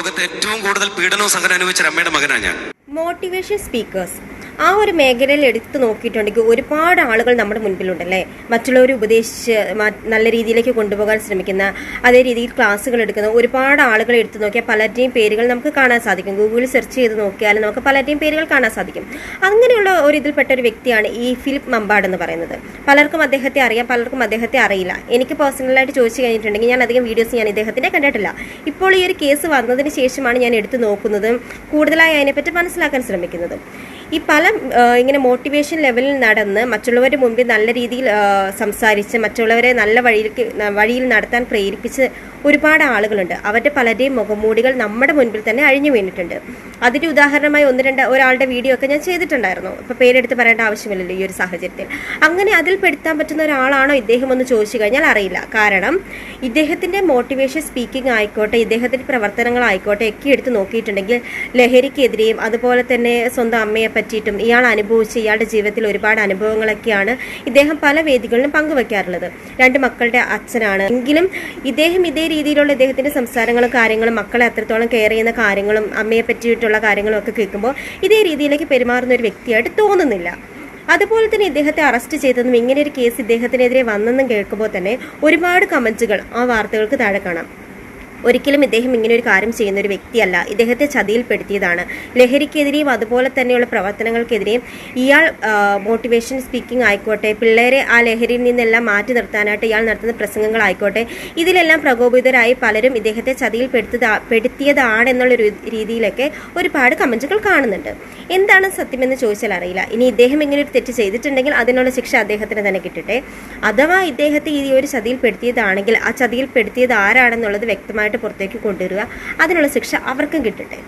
ലോകത്തെ ഏറ്റവും കൂടുതൽ പീഡനവും സംഘടന അനുഭവിച്ച അമ്മയുടെ മകനാണ് ഞാൻ. മോട്ടിവേഷൻ സ്പീക്കേഴ്സ് ആ ഒരു മേഖലയിൽ എടുത്തു നോക്കിയിട്ടുണ്ടെങ്കിൽ ഒരുപാട് ആളുകൾ നമ്മുടെ മുൻപിലുണ്ടല്ലേ? മറ്റുള്ളവരെ ഉപദേശിച്ച് നല്ല രീതിയിലേക്ക് കൊണ്ടുപോകാൻ ശ്രമിക്കുന്ന അതേ രീതിയിൽ ക്ലാസ്സുകൾ എടുക്കുന്ന ഒരുപാട് ആളുകളെ എടുത്തു നോക്കിയാൽ പലരുടെയും പേരുകൾ നമുക്ക് കാണാൻ സാധിക്കും. ഗൂഗിളിൽ സെർച്ച് ചെയ്ത് നോക്കിയാൽ നമുക്ക് പലരുടെയും പേരുകൾ കാണാൻ സാധിക്കും. അങ്ങനെയുള്ള ഒരു ഇതിൽപ്പെട്ട ഒരു വ്യക്തിയാണ് ഈ ഫിലിപ്പ് മമ്പാട് എന്ന് പറയുന്നത്. പലർക്കും അദ്ദേഹത്തെ അറിയാം പലർക്കും അദ്ദേഹത്തെ അറിയില്ല. എനിക്ക് പേഴ്സണലായിട്ട് ചോദിച്ചു കഴിഞ്ഞിട്ടുണ്ടെങ്കിൽ ഞാൻ അധികം വീഡിയോസ് ഞാൻ ഇദ്ദേഹത്തിന്റെ കണ്ടിട്ടില്ല. ഇപ്പോൾ ഈ ഒരു കേസ് വന്നതിന് ശേഷമാണ് ഞാൻ എടുത്തു നോക്കുന്നതും കൂടുതലായി അതിനെപ്പറ്റി മനസ്സിലാക്കാൻ ശ്രമിക്കുന്നതും. ഈ പല ഇങ്ങനെ മോട്ടിവേഷൻ ലെവലിൽ നടന്ന് മറ്റുള്ളവരുടെ മുമ്പിൽ നല്ല രീതിയിൽ സംസാരിച്ച് മറ്റുള്ളവരെ നല്ല വഴിയിലേക്ക് വഴിയിൽ നടത്താൻ പ്രേരിപ്പിച്ച് ഒരുപാട് ആളുകളുണ്ട്. അവരുടെ പലരുടെയും മുഖംമൂടികൾ നമ്മുടെ മുൻപിൽ തന്നെ അഴിഞ്ഞു വീണിട്ടുണ്ട്. അതിന്റെ ഉദാഹരണമായി ഒന്ന് രണ്ട് ഒരാളുടെ വീഡിയോ ഒക്കെ ഞാൻ ചെയ്തിട്ടുണ്ടായിരുന്നു. ഇപ്പോൾ പേരെടുത്ത് പറയേണ്ട ആവശ്യമില്ലല്ലോ ഈ ഒരു സാഹചര്യത്തിൽ. അങ്ങനെ അതിൽ പെടുത്താൻ പറ്റുന്ന ഒരാളാണോ ഇദ്ദേഹം എന്ന് ചോദിച്ചു കഴിഞ്ഞാൽ അറിയില്ല. കാരണം ഇദ്ദേഹത്തിന്റെ മോട്ടിവേഷൻ സ്പീക്കിംഗ് ആയിക്കോട്ടെ ഇദ്ദേഹത്തിന്റെ പ്രവർത്തനങ്ങളായിക്കോട്ടെ ഒക്കെ എടുത്ത് നോക്കിയിട്ടുണ്ടെങ്കിൽ ലഹരിക്കെതിരെയും അതുപോലെ തന്നെ സ്വന്തം അമ്മയെ പറ്റിയിട്ടും ഇയാൾ അനുഭവിച്ച് ഇയാളുടെ ജീവിതത്തിൽ ഒരുപാട് അനുഭവങ്ങളൊക്കെയാണ് ഇദ്ദേഹം പല വേദികളിലും പങ്കുവെക്കാറുള്ളത്. രണ്ട് മക്കളുടെ അച്ഛനാണ്. എങ്കിലും ഇദ്ദേഹം ഇതേ രീതിയിലുള്ള ഇദ്ദേഹത്തിന്റെ സംസാരങ്ങളും കാര്യങ്ങളും മക്കളെ അത്രത്തോളം കെയർ ചെയ്യുന്ന കാര്യങ്ങളും അമ്മയെ പറ്റിയിട്ടുള്ള കാര്യങ്ങളും ഒക്കെ കേൾക്കുമ്പോൾ ഇതേ രീതിയിലേക്ക് പെരുമാറുന്ന ഒരു വ്യക്തിയായിട്ട് തോന്നുന്നില്ല. അതുപോലെ തന്നെ ഇദ്ദേഹത്തെ അറസ്റ്റ് ചെയ്തതും ഇങ്ങനെ ഒരു കേസ് ഇദ്ദേഹത്തിനെതിരെ വന്നെന്നും കേൾക്കുമ്പോൾ തന്നെ ഒരുപാട് കമന്റുകൾ ആ വാർത്തകൾക്ക് താഴെ കാണാം. ഒരിക്കലും ഇദ്ദേഹം ഇങ്ങനെ ഒരു കാര്യം ചെയ്യുന്ന ഒരു വ്യക്തിയല്ല. ഇദ്ദേഹത്തെ ചതിയിൽപ്പെടുത്തിയതാണ്. ലഹരിക്കെതിരെയും അതുപോലെ തന്നെയുള്ള പ്രവർത്തനങ്ങൾക്കെതിരെയും ഇയാൾ മോട്ടിവേഷൻ സ്പീക്കിംഗ് ആയിക്കോട്ടെ പിള്ളേരെ ആ ലഹരിയിൽ നിന്നെല്ലാം മാറ്റി നിർത്താനായിട്ട് ഇയാൾ നടത്തുന്ന പ്രസംഗങ്ങളായിക്കോട്ടെ ഇതിലെല്ലാം പ്രകോപിതരായി പലരും ഇദ്ദേഹത്തെ ചതിയിൽപ്പെടുത്തതാ പെടുത്തിയതാണെന്നുള്ള ഒരു രീതിയിലൊക്കെ ഒരുപാട് കമന്റുകൾ കാണുന്നുണ്ട്. എന്താണ് സത്യമെന്ന് ചോദിച്ചാൽ അറിയില്ല. ഇനി ഇദ്ദേഹം ഇങ്ങനെ ഒരു തെറ്റ് ചെയ്തിട്ടുണ്ടെങ്കിൽ അതിനുള്ള ശിക്ഷ അദ്ദേഹത്തിന് തന്നെ കിട്ടട്ടെ. അഥവാ ഇദ്ദേഹത്തെ ഈ ഒരു ചതിയിൽപ്പെടുത്തിയതാണെങ്കിൽ ആ ചതിയിൽപ്പെടുത്തിയത് ആരാണെന്നുള്ളത് വ്യക്തമായിട്ട് പുറത്തേക്ക് കൊണ്ടുവരിക അതിനുള്ള ശിക്ഷ അവർക്കും കിട്ടട്ടെ.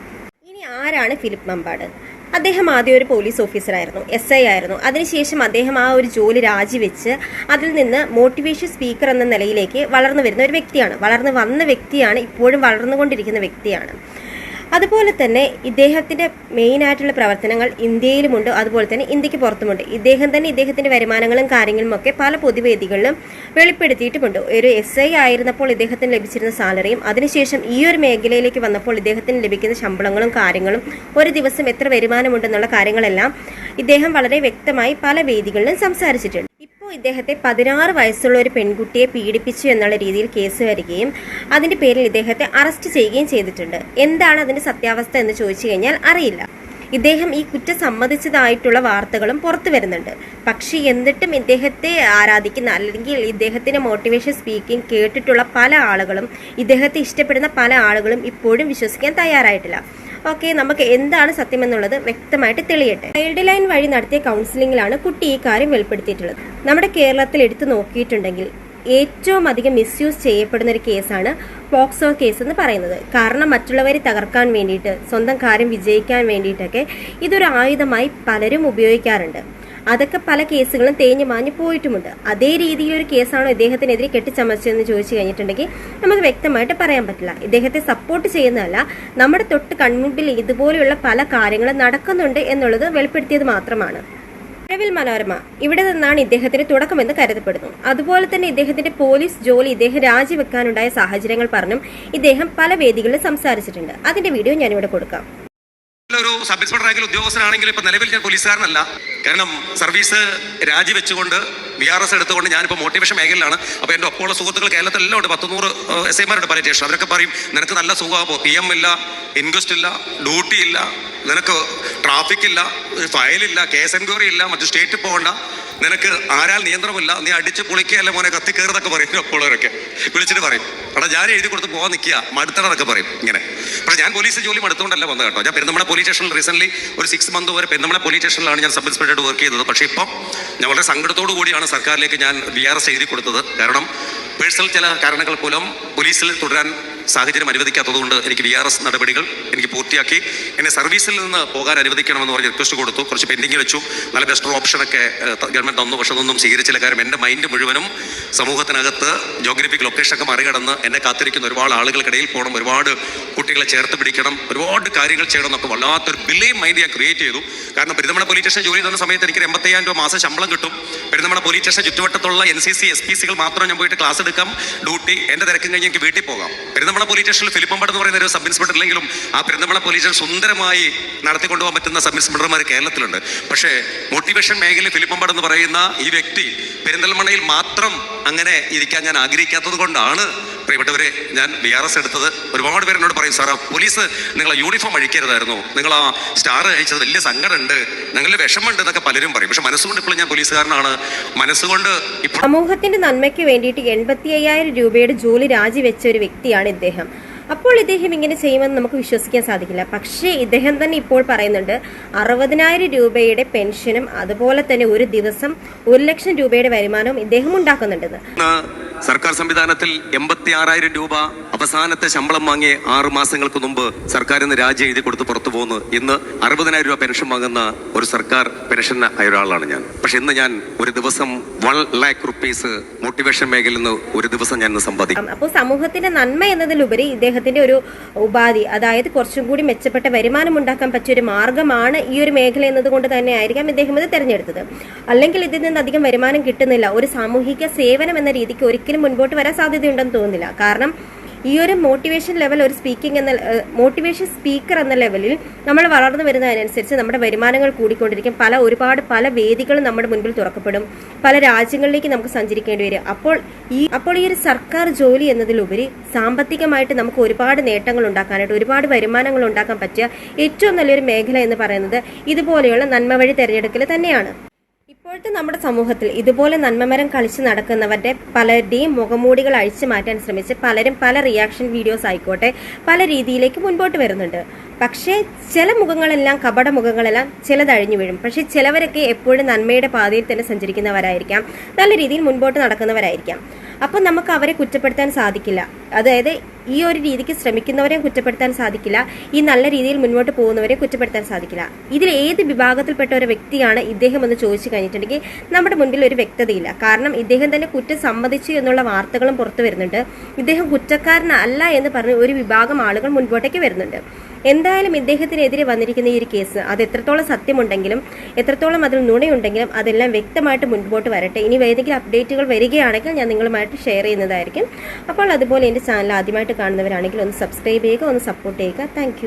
ഇനി ആരാണ് ഫിലിപ്പ് മമ്പാട്? അദ്ദേഹം ആദ്യം ഒരു പോലീസ് ഓഫീസറായിരുന്നു എസ് ഐ ആയിരുന്നു. അതിനുശേഷം അദ്ദേഹം ആ ഒരു ജോലി രാജിവെച്ച് അതിൽ നിന്ന് മോട്ടിവേഷൻ സ്പീക്കർ എന്ന നിലയിലേക്ക് വളർന്നു വരുന്ന ഒരു വ്യക്തിയാണ്. വളർന്നു വന്ന വ്യക്തിയാണ് ഇപ്പോഴും വളർന്നുകൊണ്ടിരിക്കുന്ന വ്യക്തിയാണ്. അതുപോലെ തന്നെ ഇദ്ദേഹത്തിന്റെ മെയിൻ ആയിട്ടുള്ള പ്രവർത്തനങ്ങൾ ഇന്ത്യയിലുമുണ്ട് അതുപോലെ തന്നെ ഇന്ത്യയ്ക്ക് പുറത്തുമുണ്ട്. ഇദ്ദേഹം തന്നെ ഇദ്ദേഹത്തിന്റെ വരുമാനങ്ങളും കാര്യങ്ങളും ഒക്കെ പല പൊതുവേദികളിലും വെളിപ്പെടുത്തിയിട്ടുമുണ്ട്. ഒരു എസ് ഐ ആയിരുന്നപ്പോൾ ഇദ്ദേഹത്തിന് ലഭിച്ചിരുന്ന സാലറിയും അതിനുശേഷം ഈ ഒരു മേഖലയിലേക്ക് വന്നപ്പോൾ ഇദ്ദേഹത്തിന് ലഭിക്കുന്ന ശമ്പളങ്ങളും കാര്യങ്ങളും ഒരു ദിവസം എത്ര വരുമാനമുണ്ടെന്നുള്ള കാര്യങ്ങളെല്ലാം ഇദ്ദേഹം വളരെ വ്യക്തമായി പല വേദികളിലും സംസാരിച്ചിട്ടുണ്ട്. ഇദ്ദേഹത്തെ പതിനാറ് വയസ്സുള്ള ഒരു പെൺകുട്ടിയെ പീഡിപ്പിച്ചു എന്നുള്ള രീതിയിൽ കേസ് വരികയും അതിന്റെ പേരിൽ ഇദ്ദേഹത്തെ അറസ്റ്റ് ചെയ്യുകയും ചെയ്തിട്ടുണ്ട്. എന്താണ് അതിന്റെ സത്യാവസ്ഥ എന്ന് ചോദിച്ചു കഴിഞ്ഞാൽ അറിയില്ല. ഇദ്ദേഹം ഈ കുറ്റം സമ്മതിച്ചതായിട്ടുള്ള വാർത്തകളും പുറത്തു വരുന്നുണ്ട്. പക്ഷേ എന്നിട്ടും ഇദ്ദേഹത്തെ ആരാധിക്കുന്ന അല്ലെങ്കിൽ ഇദ്ദേഹത്തിന്റെ മോട്ടിവേഷൻ സ്പീക്കിംഗ് കേട്ടിട്ടുള്ള പല ആളുകളും ഇദ്ദേഹത്തെ ഇഷ്ടപ്പെടുന്ന പല ആളുകളും ഇപ്പോഴും വിശ്വസിക്കാൻ തയ്യാറായിട്ടില്ല. ഓക്കെ നമുക്ക് എന്താണ് സത്യമെന്നുള്ളത് വ്യക്തമായിട്ട് തെളിയട്ടെ. ചൈൽഡ് ലൈൻ വഴി നടത്തിയ കൗൺസിലിംഗിലാണ് കുട്ടി ഈ കാര്യം വെളിപ്പെടുത്തിയിട്ടുള്ളത്. നമ്മുടെ കേരളത്തിൽ എടുത്തു നോക്കിയിട്ടുണ്ടെങ്കിൽ ഏറ്റവും അധികം മിസ്യൂസ് ചെയ്യപ്പെടുന്ന ഒരു കേസാണ് പോക്സോ കേസ് എന്ന് പറയുന്നത്. കാരണം മറ്റുള്ളവരെ തകർക്കാൻ വേണ്ടിയിട്ട് സ്വന്തം കാര്യം വിജയിക്കാൻ വേണ്ടിയിട്ടൊക്കെ ഇതൊരു ആയുധമായി പലരും ഉപയോഗിക്കാറുണ്ട്. അതൊക്കെ പല കേസുകളും തേഞ്ഞു മാഞ്ഞു പോയിട്ടുമുണ്ട്. അതേ രീതിയിലൊരു കേസാണോ ഇദ്ദേഹത്തിനെതിരെ കെട്ടിച്ചമച്ചതെന്ന് ചോദിച്ചു കഴിഞ്ഞിട്ടുണ്ടെങ്കിൽ നമുക്ക് വ്യക്തമായിട്ട് പറയാൻ പറ്റില്ല. ഇദ്ദേഹത്തെ സപ്പോർട്ട് ചെയ്യുന്നതല്ല നമ്മുടെ തൊട്ട് കൺമുമ്പിൽ ഇതുപോലെയുള്ള പല കാര്യങ്ങളും നടക്കുന്നുണ്ട് എന്നുള്ളത് വെളിപ്പെടുത്തിയത് മാത്രമാണ്. നിലവിൽ മനോരമ ഇവിടെ നിന്നാണ് ഇദ്ദേഹത്തിന്റെ തുടക്കമെന്ന് കരുതപ്പെടുന്നു. അതുപോലെ തന്നെ ഇദ്ദേഹത്തിന്റെ പോലീസ് ജോലി ഇദ്ദേഹം രാജിവെക്കാനുണ്ടായ സാഹചര്യങ്ങൾ പറഞ്ഞും ഇദ്ദേഹം പല വേദികളിൽ സംസാരിച്ചിട്ടുണ്ട്. അതിന്റെ വീഡിയോ ഞാനിവിടെ കൊടുക്കാം. ഒരു സബ് ഇൻസ്പെക്ടർ റാങ്കിൽ ഉദ്യോഗസ്ഥനാണെങ്കിൽ ഇപ്പൊ നിലവിൽ ഞാൻ പോലീസുകാരനല്ല. കാരണം സർവീസ് രാജിവെച്ചുകൊണ്ട് ബി ആർ എസ് എടുത്തുകൊണ്ട് ഞാനിപ്പോൾ മോട്ടിവേഷൻ മേഖലയിലാണ്. അപ്പോൾ എന്റെ ഒപ്പമുള്ള സുഹൃത്തുക്കൾ കേരളത്തിലെല്ലാം ഉണ്ട്. പത്തുനൂറ് എസ് ഐമാരുണ്ട് പല അവരൊക്കെ പറയും നിനക്ക് നല്ല സുഖമാകുമ്പോൾ പി. എം ഇല്ല ഇൻക്വസ്റ്റ് ഇല്ല ഡ്യൂട്ടി ഇല്ല. നിനക്ക് ട്രാഫിക് ഇല്ല ഫയലില്ല കേസ് എൻക്വയറി ഇല്ല മറ്റു സ്റ്റേറ്റ് പോകണ്ട. നിനക്ക് ആരാൽ നിയന്ത്രണമില്ല നീ അടിച്ച് പൊളിക്കുകയല്ല മോനെ കത്തി കയറുന്നൊക്കെ പറയും ഒപ്പമുള്ളവരൊക്കെ വിളിച്ചിട്ട് പറയും എടാ ഞാൻ എഴുതി കൊടുത്ത് പോകാൻ നിൽക്കുക. മടുത്തടന്നൊക്കെ പറയും ഇങ്ങനെ. പക്ഷേ ഞാൻ പോലീസ് ജോലി മടുത്തുകൊണ്ടല്ല വന്നത് കേട്ടോ. ഞാൻ പെരുന്നമ്മളെ പോലീസ് സ്റ്റേഷനിൽ റീസെന്റ് ഒരു സിക്സ് മന്ത് വരെ പെരുന്നമ്മളെ പോലീസ് സ്റ്റേഷനിലാണ് ഞാൻ സബ് ഇൻസ്പെക്ടറായിട്ട് വർക്ക് ചെയ്തത് പക്ഷേ ഇപ്പം ഞാൻ വളരെ സങ്കടത്തോടു കൂടിയാണ് സർക്കാരിലേക്ക് ഞാൻ വി ആർ എസ് എഴുതി കൊടുത്തത്. കാരണം പേഴ്സണൽ ചില കാരണങ്ങൾ മൂലം പോലീസിൽ തുടരാൻ സാഹചര്യം അനുവദിക്കാത്തതുകൊണ്ട് എനിക്ക് വി ആർ എസ് നടപടികൾ എനിക്ക് പൂർത്തിയാക്കി. എന്നെ സർവീസിൽ നിന്ന് പോകാൻ അനുവദിക്കണമെന്ന് പറഞ്ഞ് റിക്വസ്റ്റ് കൊടുത്തു. കുറച്ച് പെൻഡിങ് വെച്ചു. നല്ല ബെസ്റ്റർ ഓപ്ഷനൊക്കെ ഗവൺമെന്റ് തന്നു. പക്ഷെ അതൊന്നും സ്വീകരിച്ചില്ല. കാര്യം എന്റെ മൈൻഡ് മുഴുവനും സമൂഹത്തിനകത്ത് ജോഗ്രഫിക് ലൊക്കേഷനൊക്കെ മറികടന്ന് എന്നെ കാത്തിരിക്കുന്ന ഒരുപാട് ആളുകൾക്കിടയിൽ പോകണം. ഒരുപാട് കുട്ടികളെ ചേർത്ത് പിടിക്കണം. ഒരുപാട് കാര്യങ്ങൾ ചെയ്യണം എന്നൊക്കെ വല്ലാത്തൊരു ബില്ലേയും മൈൻഡ് ഞാൻ ക്രിയേറ്റ് ചെയ്തു. കാരണം പെരുന്നമണ പോലീസ് സ്റ്റേഷൻ ജോലി തന്ന സമയത്ത് എനിക്ക് എൺപത്തയ്യായിരം രൂപ മാസം ശമ്പളം കിട്ടും. പെരുന്നമണ പോലീസ് സ്റ്റേഷൻ ചുറ്റുവട്ടത്തുള്ള N C C S P സികൾ മാത്രം ഞാൻ പോയിട്ട് ക്ലാസ് എടുക്കാം. ഡ്യൂട്ടി എന്റെ തിരക്കും കഴിഞ്ഞ് എനിക്ക് വീട്ടിൽ പോകാം. പെരിന്തമണ പോലീസ് സ്റ്റേഷനിൽ ഫിലിപ്പമ്പട് എന്ന് പറയുന്ന ഒരു സബ് ഇൻസ്പെക്ടർ ഇല്ലെങ്കിലും ആ പെരിന്തമണ പോലീസ് സ്റ്റേഷൻ സുന്ദരമായി നടത്തിക്കൊണ്ടുപോകാൻ പറ്റുന്ന സബ് ഇൻസ്പെക്ടർമാർ കേരളത്തിലുണ്ട്. പക്ഷേ മോട്ടിവേഷൻ മേഖലയിൽ ഫിലിപ്പമ്പട് എന്ന് പറയുന്ന ഈ വ്യക്തി പെരിന്തൽമണയിൽ മാത്രം അങ്ങനെ ഇരിക്കാൻ ഞാൻ ആഗ്രഹിക്കാത്തത് കൊണ്ടാണ് പ്രിയപ്പെട്ടവരെ ഞാൻ ബി ആർ എസ് എടുത്തത്. ഒരുപാട് പേര് എന്നോട് പറയും സാറാ പോലീസ് നിങ്ങളെ യൂണിഫോം അഴിക്കരുതായിരുന്നു. നിങ്ങൾ ആ സ്റ്റാർ അഴിച്ചത് വലിയ സങ്കടമുണ്ട്. നിങ്ങളുടെ വിഷമമുണ്ട് എന്നൊക്കെ പലരും പറയും. പക്ഷെ മനസ്സുകൊണ്ട് ഇപ്പോൾ ഞാൻ പോലീസുകാരനാണ്. മനസ്സുകൊണ്ട് ഇപ്പോൾ സമൂഹത്തിന്റെ നന്മയ്ക്ക് വേണ്ടിയിട്ട് എൺപത്തി അയ്യായിരം രൂപയുടെ ജോലി രാജിവെച്ച ഒരു വ്യക്തിയാണ് ഇദ്ദേഹം. അപ്പോൾ ഇദ്ദേഹം ഇങ്ങനെ ചെയ്യുമെന്ന് നമുക്ക് വിശ്വസിക്കാൻ സാധിക്കില്ല. പക്ഷേ ഇദ്ദേഹം തന്നെ ഇപ്പോൾ പറയുന്നുണ്ട് അറുപതിനായിരം രൂപയുടെ പെൻഷനും അതുപോലെ തന്നെ ഒരു ദിവസം ഒരു ലക്ഷം രൂപയുടെ വരുമാനവും ഇദ്ദേഹം ഉണ്ടാക്കുന്നുണ്ടെന്ന്. സർക്കാർ സംവിധാനത്തിൽ എൺപത്തി ആറായിരം രൂപ അവസാനത്തെ ശമ്പളം വാങ്ങി ആറ് മാസങ്ങൾക്ക് മുമ്പ് സർക്കാരിന്ന് രാജി എഴുതി കൊടുത്ത് പുറത്തു പോകുന്നു ഇന്ന് അറുപതിനായിരം രൂപ പെൻഷൻ വാങ്ങുന്ന ഒരു സർക്കാർ പെൻഷൻ ഒരാളാണ് ഞാൻ. പക്ഷെ ഇന്ന് ഞാൻ ഒരു ദിവസം വൺ ലാക്ക് റുപ്പീസ് മോട്ടിവേഷൻ മേഖലയിൽ നിന്ന് ഒരു ദിവസം ഞാൻ സമ്പാദിക്കും. അപ്പോൾ സമൂഹത്തിന്റെ നന്മ എന്നതിലുപരി ഇദ്ദേഹത്തിന്റെ ഒരു ഉപാധി അതായത് കുറച്ചും കൂടി മെച്ചപ്പെട്ട വരുമാനം ഉണ്ടാക്കാൻ പറ്റിയ ഒരു മാർഗമാണ് ഈ ഒരു മേഖല എന്നതുകൊണ്ട് തന്നെ ആയിരിക്കാം ഇദ്ദേഹം ഇത് തിരഞ്ഞെടുത്തത്. അല്ലെങ്കിൽ ഇതിൽ നിന്ന് അധികം വരുമാനം കിട്ടുന്നില്ല. ഒരു സാമൂഹിക സേവനം എന്ന രീതിക്ക് ഒരിക്കലും മുൻപോട്ട് വരാൻ സാധ്യതയുണ്ടെന്ന് തോന്നുന്നില്ല. കാരണം ഈ ഒരു മോട്ടിവേഷൻ ലെവൽ ഒരു സ്പീക്കിംഗ് എന്ന മോട്ടിവേഷൻ സ്പീക്കർ എന്ന ലെവലിൽ നമ്മൾ വളർന്നു വരുന്നതിനനുസരിച്ച് നമ്മുടെ വരുമാനങ്ങൾ കൂടിക്കൊണ്ടിരിക്കും. പല ഒരുപാട് പല വേദികളും നമ്മുടെ മുൻപിൽ തുറക്കപ്പെടും. പല രാജ്യങ്ങളിലേക്ക് നമുക്ക് സഞ്ചരിക്കേണ്ടി വരും. അപ്പോൾ ഈ അപ്പോൾ ഈ ഒരു സർക്കാർ ജോലി എന്നതിലുപരി സാമ്പത്തികമായിട്ട് നമുക്ക് ഒരുപാട് നേട്ടങ്ങൾ ഉണ്ടാക്കാനായിട്ട് ഒരുപാട് വരുമാനങ്ങൾ ഉണ്ടാക്കാൻ പറ്റിയ ഏറ്റവും നല്ലൊരു മേഖല എന്ന് പറയുന്നത് ഇതുപോലെയുള്ള നന്മ വഴി തിരഞ്ഞെടുക്കൽ തന്നെയാണ്. ഇപ്പോഴത്തെ നമ്മുടെ സമൂഹത്തിൽ ഇതുപോലെ നന്മമരം കളിച്ച് നടക്കുന്നവരുടെ പലരുടെയും മുഖമൂടികൾ അഴിച്ചു മാറ്റാൻ ശ്രമിച്ച് പലരും പല റിയാക്ഷൻ വീഡിയോസ് ആയിക്കോട്ടെ പല രീതിയിലേക്ക് മുൻപോട്ട് വരുന്നുണ്ട്. പക്ഷേ ചില മുഖങ്ങളെല്ലാം കപട മുഖങ്ങളെല്ലാം ചിലതഴിഞ്ഞു വീഴും. പക്ഷേ ചിലവരൊക്കെ എപ്പോഴും നന്മയുടെ പാതയിൽ തന്നെ സഞ്ചരിക്കുന്നവരായിരിക്കാം. നല്ല രീതിയിൽ മുൻപോട്ട് നടക്കുന്നവരായിരിക്കാം. അപ്പോൾ നമുക്ക് അവരെ കുറ്റപ്പെടുത്താൻ സാധിക്കില്ല. അതായത് ഈ ഒരു രീതിക്ക് ശ്രമിക്കുന്നവരെ കുറ്റപ്പെടുത്താൻ സാധിക്കില്ല. ഈ നല്ല രീതിയിൽ മുന്നോട്ട് പോകുന്നവരെ കുറ്റപ്പെടുത്താൻ സാധിക്കില്ല. ഇതിൽ ഏത് വിഭാഗത്തിൽപ്പെട്ട ഒരു വ്യക്തിയാണ് ഇദ്ദേഹം എന്ന് ചോദിച്ചു കഴിഞ്ഞിട്ടുണ്ടെങ്കിൽ നമ്മുടെ മുൻപിൽ ഒരു വ്യക്തതയില്ല. കാരണം ഇദ്ദേഹം തന്നെ കുറ്റം സമ്മതിച്ചു എന്നുള്ള വാർത്തകളും പുറത്തു വരുന്നുണ്ട്. ഇദ്ദേഹം കുറ്റക്കാരനല്ല എന്ന് പറഞ്ഞ് ഒരു വിഭാഗം ആളുകൾ മുൻപോട്ടേക്ക് വരുന്നുണ്ട്. എന്തായാലും ഇദ്ദേഹത്തിനെതിരെ വന്നിരിക്കുന്ന ഈ ഒരു കേസ് അത് എത്രത്തോളം സത്യമുണ്ടെങ്കിലും എത്രത്തോളം അതിൽ നുണയുണ്ടെങ്കിലും അതെല്ലാം വ്യക്തമായിട്ട് മുൻപോട്ട് വരട്ടെ. ഇനി ഏതെങ്കിലും അപ്ഡേറ്റുകൾ വരികയാണെങ്കിൽ ഞാൻ നിങ്ങളുമായിട്ട് ഷെയർ ചെയ്യുന്നതായിരിക്കും. അപ്പോൾ അതുപോലെ എന്റെ ചാനൽ ആദ്യമായിട്ട് കാണുന്നവരാണെങ്കിൽ ഒന്ന് സബ്സ്ക്രൈബ് ചെയ്യുക ഒന്ന് സപ്പോർട്ട് ചെയ്യുക. താങ്ക്